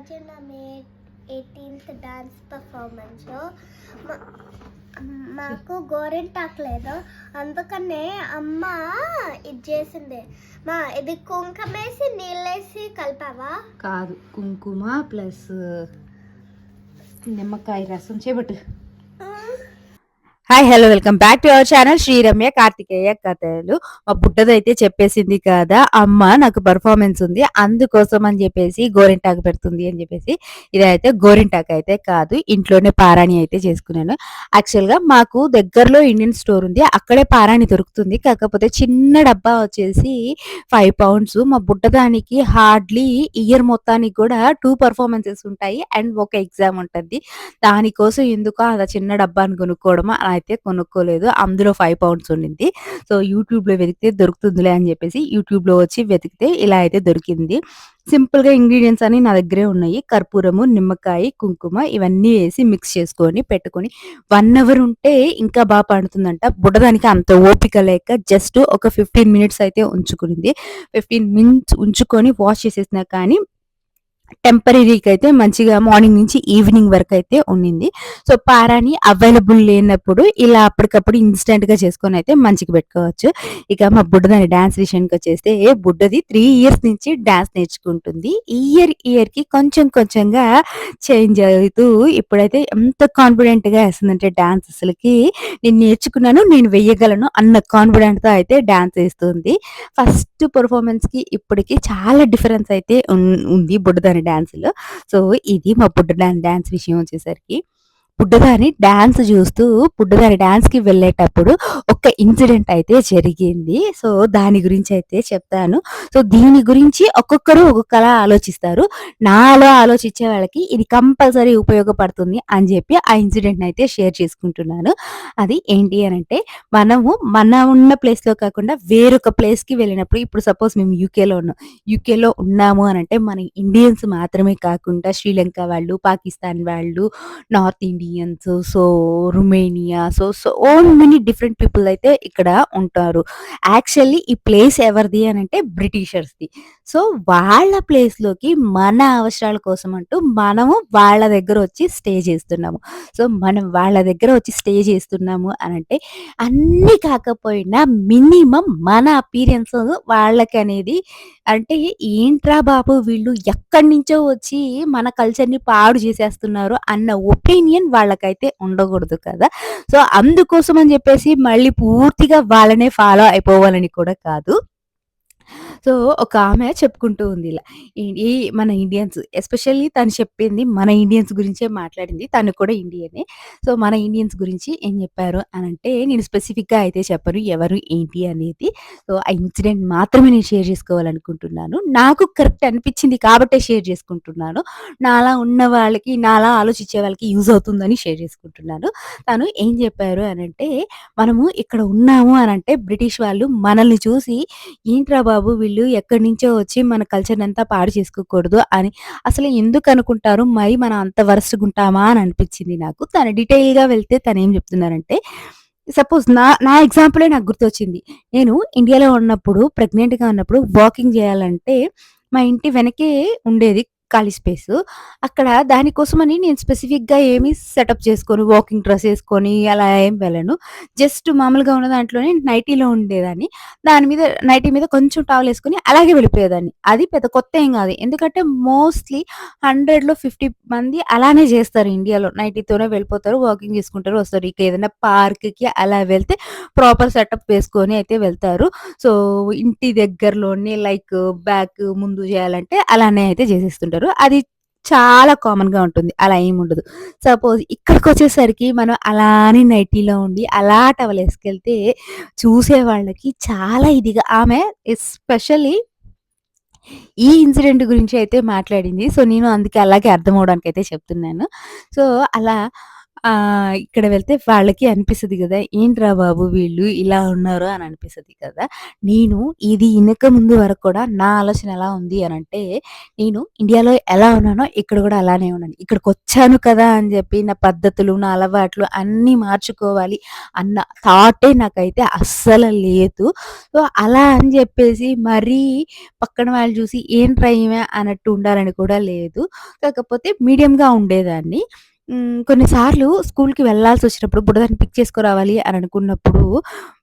ఈరోజు నా మే eighteenth dance performance మాకు గోరింటాకు లేదు. అందుకనే అమ్మ ఇది చేసింది. మా ఇది కుంకుమేసి నీళ్ళేసి కలిపావా? కాదు కుంకుమ ప్లస్ నిమ్మకాయ రసం చేపట్టు. Hi hello welcome back to our channel Sriramya Karthikeya కథలు మా బుడ్డదైతే చెప్పేసింది కదా అమ్మ నాకు పర్ఫార్మెన్స్ ఉంది అందుకోసం అని చెప్పేసి గోరింటాకు పెడుతుంది అని చెప్పేసి ఇదైతే గోరింటాకు అయితే కాదు ఇంట్లోనే పారాణి అయితే చేసుకున్నాను. యాక్చువల్గా మాకు దగ్గరలో ఇండియన్ స్టోర్ ఉంది అక్కడే పారాణి దొరుకుతుంది కాకపోతే చిన్న డబ్బా వచ్చేసి ఫైవ్ పౌండ్స్ మా బుడ్డదానికి హార్డ్లీ ఇయర్ మొత్తానికి కూడా టూ పర్ఫార్మెన్సెస్ ఉంటాయి అండ్ ఒక ఎగ్జామ్ ఉంటుంది. దానికోసం ఎందుకో అలా చిన్న డబ్బాని కొనుక్కోవడం అయితే కొనుక్కోలేదు. అందులో ఫైవ్ పౌండ్స్ ఉండింది. సో యూట్యూబ్లో వెతికితే దొరుకుతుందిలే అని చెప్పేసి యూట్యూబ్లో వచ్చి వెతికితే ఇలా అయితే దొరికింది. సింపుల్గా ఇంగ్రీడియంట్స్ అన్ని నా దగ్గరే ఉన్నాయి. కర్పూరము నిమ్మకాయ కుంకుమ ఇవన్నీ వేసి మిక్స్ చేసుకొని పెట్టుకొని వన్ అవర్ ఉంటే ఇంకా బాగా పండుతుందంట. బుడ్డదానికి అంత ఓపిక లేక జస్ట్ ఒక ఫిఫ్టీన్ మినిట్స్ అయితే ఉంచుకునింది. ఫిఫ్టీన్ మినిట్స్ ఉంచుకొని వాష్ చేసేసినా కానీ టెంపరీకి అయితే మంచిగా మార్నింగ్ నుంచి ఈవినింగ్ వరకు అయితే ఉండింది సో పారాని అవైలబుల్ లేనప్పుడు ఇలా అప్పటికప్పుడు ఇన్స్టెంట్గా చేసుకొని అయితే మంచిగా పెట్టుకోవచ్చు. ఇక మా బుడ్డదాని డాన్స్ విషయానికి వచ్చేస్తే బుడ్డది త్రీ ఇయర్స్ నుంచి డాన్స్ నేర్చుకుంటుంది. ఇయర్ ఇయర్కి కొంచెం కొంచెంగా చేంజ్ అవుతూ ఇప్పుడైతే ఎంత కాన్ఫిడెంట్గా వేస్తుందంటే డాన్స్ అసలుకి. నేను నేర్చుకున్నాను నేను వెయ్యగలను అన్న కాన్ఫిడెంట్తో అయితే డాన్స్ వేస్తుంది. ఫస్ట్ పర్ఫార్మెన్స్కి ఇప్పటికి చాలా డిఫరెన్స్ అయితే ఉంది బుడ్డదాని డ్యాన్సులు సో ఇది మా బుడ్డదాని డాన్స్ విషయం వచ్చేసరికి. బుడ్డదాని డాన్స్ చూస్తూ బుడ్డదాని డాన్స్కి వెళ్ళేటప్పుడు ఒక ఇన్సిడెంట్ అయితే జరిగింది. సో దాని గురించి అయితే చెప్తాను. సో దీని గురించి ఒక్కొక్కరు ఒక్కొక్కలా ఆలోచిస్తారు. నాలో ఆలోచించే వాళ్ళకి ఇది కంపల్సరీ ఉపయోగపడుతుంది అని చెప్పి ఆ ఇన్సిడెంట్ అయితే షేర్ చేసుకుంటున్నాను. అది ఏంటి అని అంటే మనము మన ఉన్న ప్లేస్లో కాకుండా వేరొక ప్లేస్కి వెళ్ళినప్పుడు ఇప్పుడు సపోజ్ మేము యూకేలో ఉన్నాం. యూకేలో ఉన్నాము అని అంటే మన ఇండియన్స్ మాత్రమే కాకుండా శ్రీలంక వాళ్ళు పాకిస్తాన్ వాళ్ళు north India Indians so Romania so so many different people అయితే ఇక్కడ ఉంటారు. యాక్చువల్లీ ఈ ప్లేస్ ఎవరిది అని అంటే బ్రిటిషర్స్ది. సో వాళ్ళ ప్లేస్లోకి మన అవసరాల కోసం అంటూ మనము వాళ్ళ దగ్గర వచ్చి స్టే చేస్తున్నాము. సో మనం వాళ్ళ దగ్గర వచ్చి స్టే చేస్తున్నాము అని అంటే అన్ని కాకపోయినా మినిమం మన అపీరియన్స్ వాళ్ళకి అనేది అంటే ఏంట్రా బాబు వీళ్ళు ఎక్కడి నుంచో వచ్చి మన కల్చర్ని పాడు చేసేస్తున్నారు అన్న ఒపీనియన్ వాళ్ళకైతే ఉండకూడదు కదా. సో అందుకోసం అని చెప్పేసి మళ్ళీ పూర్తిగా వాళ్ళనే ఫాలో అయిపోవాలని కూడా కాదు. సో ఒక ఆమె చెప్పుకుంటూ ఉంది ఇలా. ఈ- మన ఇండియన్స్ ఎస్పెషల్లీ తను చెప్పింది మన ఇండియన్స్ గురించే మాట్లాడింది. తను కూడా ఇండియనే. సో మన ఇండియన్స్ గురించి ఏం చెప్పారు అని అంటే నేను స్పెసిఫిక్గా అయితే చెప్పను ఎవరు ఏంటి అనేది. సో ఆ ఇన్సిడెంట్ మాత్రమే నేను షేర్ చేసుకోవాలనుకుంటున్నాను. నాకు కరెక్ట్ అనిపించింది కాబట్టే షేర్ చేసుకుంటున్నాను. నాలా ఉన్న వాళ్ళకి నాలా ఆలోచించే వాళ్ళకి యూజ్ అవుతుందని షేర్ చేసుకుంటున్నాను. తను ఏం చెప్పారు అని అంటే మనము ఇక్కడ ఉన్నాము అని అంటే బ్రిటిష్ వాళ్ళు మనల్ని చూసి ఏంట్రా బాబు వీళ్ళు ఎక్కడి నుంచో వచ్చి మన కల్చర్ అంతా పాడు చేసుకోకూడదు అని అసలు ఎందుకు అనుకుంటారు? మరి మనం అంత వరస్ట్గా ఉంటామా అని అనిపించింది నాకు. తను డీటెయిల్గా వెళ్తే తను ఏం చెప్తున్నారంటే సపోజ్ నా నా ఎగ్జాంపులే నాకు గుర్తొచ్చింది. నేను ఇండియాలో ఉన్నప్పుడు ప్రెగ్నెంట్గా గా ఉన్నప్పుడు వాకింగ్ చేయాలంటే మా ఇంటి వెనకే ఉండేది ఖాళీ స్పేస్. అక్కడ దానికోసమని నేను స్పెసిఫిక్గా గా ఏమి సెటప్ చేసుకొని వాకింగ్ డ్రెస్ వేసుకొని అలా ఏం వెళ్ళను. జస్ట్ మామూలుగా ఉన్న దాంట్లోనే నైటీలో ఉండేదాన్ని. దాని మీద నైటీ మీద కొంచెం టవల్ వేసుకొని అలాగే వెళ్ళిపోయేదాన్ని. అది పెద్ద కొత్త ఏం కాదు. ఎందుకంటే మోస్ట్లీ హండ్రెడ్లో ఫిఫ్టీ మంది అలానే చేస్తారు ఇండియాలో. నైటీతోనే వెళ్ళిపోతారు వాకింగ్ చేసుకుంటారు వస్తారు. ఇక ఏదైనా పార్క్కి అలా వెళ్తే ప్రాపర్ సెటప్ వేసుకొని అయితే వెళ్తారు. సో ఇంటి దగ్గరలోనే లైక్ బ్యాక్ ముందు చేయాలంటే అలానే అయితే చేసేస్తుంటారు. అది చాలా కామన్గా ఉంటుంది. అలా ఏమి ఉండదు. సపోజ్ ఇక్కడికి వచ్చేసరికి మనం అలానే నైటీలో ఉండి అలా టవల్ వేసుకెళ్తే చూసే వాళ్ళకి చాలా ఇదిగా ఆమె ఎస్పెషల్లీ ఈ ఇన్సిడెంట్ గురించి అయితే మాట్లాడింది. సో నేను అందుకే అలాగే అర్థం అవడానికి అయితే చెప్తున్నాను. సో అలా ఇక్కడ వెళ్తే వాళ్ళకి అనిపిస్తుంది కదా ఏంట్రా బాబు వీళ్ళు ఇలా ఉన్నారు అని అనిపిస్తుంది కదా! నేను ఇది ఇనక ముందు వరకు కూడా నా ఆలోచన ఎలా ఉంది అని అంటే నేను ఇండియాలో ఎలా ఉన్నానో ఇక్కడ కూడా అలానే ఉన్నాను. ఇక్కడికొచ్చాను కదా! అని చెప్పి నా పద్ధతులు, నా అలవాట్లు అన్నీ మార్చుకోవాలి అన్న థాటే నాకైతే అస్సలు లేదు. సో, అలా అని చెప్పేసి మరీ పక్కన వాళ్ళు చూసి ఏంట్రా ఏమే అన్నట్టు ఉండాలని కూడా లేదు. కాకపోతే మీడియంగా ఉండేదాన్ని. కొన్నిసార్లు స్కూల్‌కి వెళ్ళాల్సొచ్చినప్పుడు బుడదని పిక్ చేసుకురావాలి అని అనుకున్నప్పుడు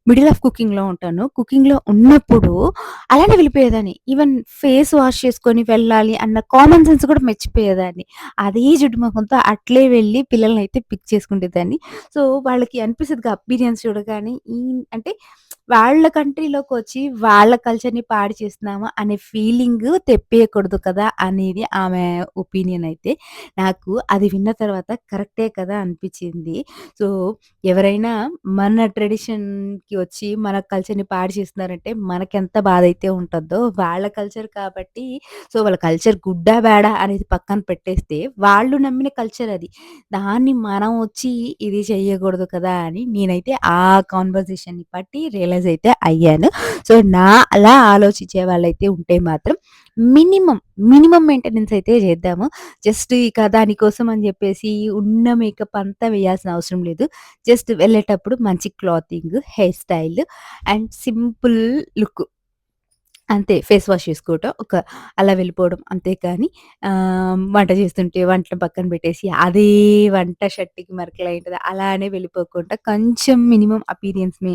మిడిల్ ఆఫ్ కుకింగ్‌లో ఉంటాను. కుకింగ్‌లో ఉన్నప్పుడు అలానే వెళ్ళిపోయేదాన్ని. ఈవెన్ ఫేస్ వాష్ చేసుకొని వెళ్ళాలి అన్న కామన్ సెన్స్ కూడా మెచ్చిపోయేదాన్ని అదే జుట్టు ముఖంతో అట్లే వెళ్ళి పిల్లల్ని అయితే పిక్ చేసుకునేదాన్ని. సో, వాళ్ళకి అనిపిస్తుంది అపీరియన్స్ చూడగానే ఈ అంటే వాళ్ళ కంట్రీలోకి వచ్చి వాళ్ళ కల్చర్‌ని పాడు చేస్తున్నాము అనే ఫీలింగ్ తెప్పేయకూడదు కదా! అనేది ఆమె ఒపీనియన్ అయితే. నాకు అది విన్న తర్వాత కరెక్టే కదా! అనిపించింది సో, ఎవరైనా మన ట్రెడిషన్‌కి వచ్చి మన కల్చర్‌ని పాడు చేస్తున్నారంటే మనకెంత బాధైతే ఉంటుందో వాళ్ళ కల్చర్ కాబట్టి సో, వాళ్ళ కల్చర్ గుడ్డా, బేడ అనేది పక్కన పెట్టేస్తే వాళ్ళు నమ్మిన కల్చర్ అది. దాన్ని మనం వచ్చి ఇది చేయకూడదు కదా! అని నేనైతే ఆ కాన్వర్జేషన్‌ని బట్టి రియలైజ్ అయితే అయ్యాను. సో, నా అలా ఆలోచించే వాళ్ళైతే ఉంటే మాత్రం మినిమమ్, మినిమమ్ మెయింటెనెన్స్ అయితే చేద్దాము. జస్ట్ ఇక దానికోసం అని చెప్పేసి ఉన్న మేకప్ అంతా వేయాల్సిన అవసరం లేదు. జస్ట్ వెళ్ళేటప్పుడు మంచి clothing, hair style and simple look. అంతే ఫేస్ వాష్ చేసుకోవటం. ఒక అలా వెళ్ళిపోవడం. అంతే కానీ వంట చేస్తుంటే వంటను పక్కన పెట్టేసి అదే వంట షర్ట్‌కి మరకలయింటది. అలానే వెళ్ళిపోకుండా కొంచెం మినిమం అపీరియన్స్ మె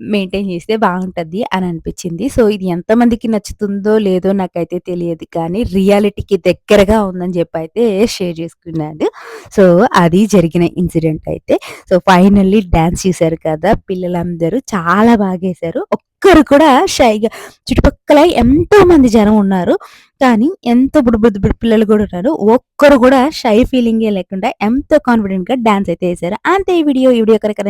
మెయింటైన్ చేస్తే బాగుంటుంది అని అనిపించింది సో, ఇది ఎంతమందికి నచ్చుతుందో లేదో నాకైతే తెలియదు కానీ రియాలిటీకి దగ్గరగా ఉందని చెప్పి అయితే షేర్ చేసుకున్నాను. సో, అది జరిగిన ఇన్సిడెంట్ అయితే. సో, ఫైనల్లీ డాన్స్ చేశారు కదా! పిల్లలందరూ చాలా బాగేశారు. ఒక్కరు కూడా షైగా చుట్టుపక్కల ఎంతో మంది జనం ఉన్నారు. కానీ ఎంతో బుడు బుడు పిల్లలు కూడా ఉన్నారు. ఒక్కరు కూడా షై ఫీలింగే లేకుండా ఎంతో కాన్ఫిడెంట్‌గా డాన్స్ అయితే వేశారు అంతే ఈ వీడియో. ఈ వీడియో కనుక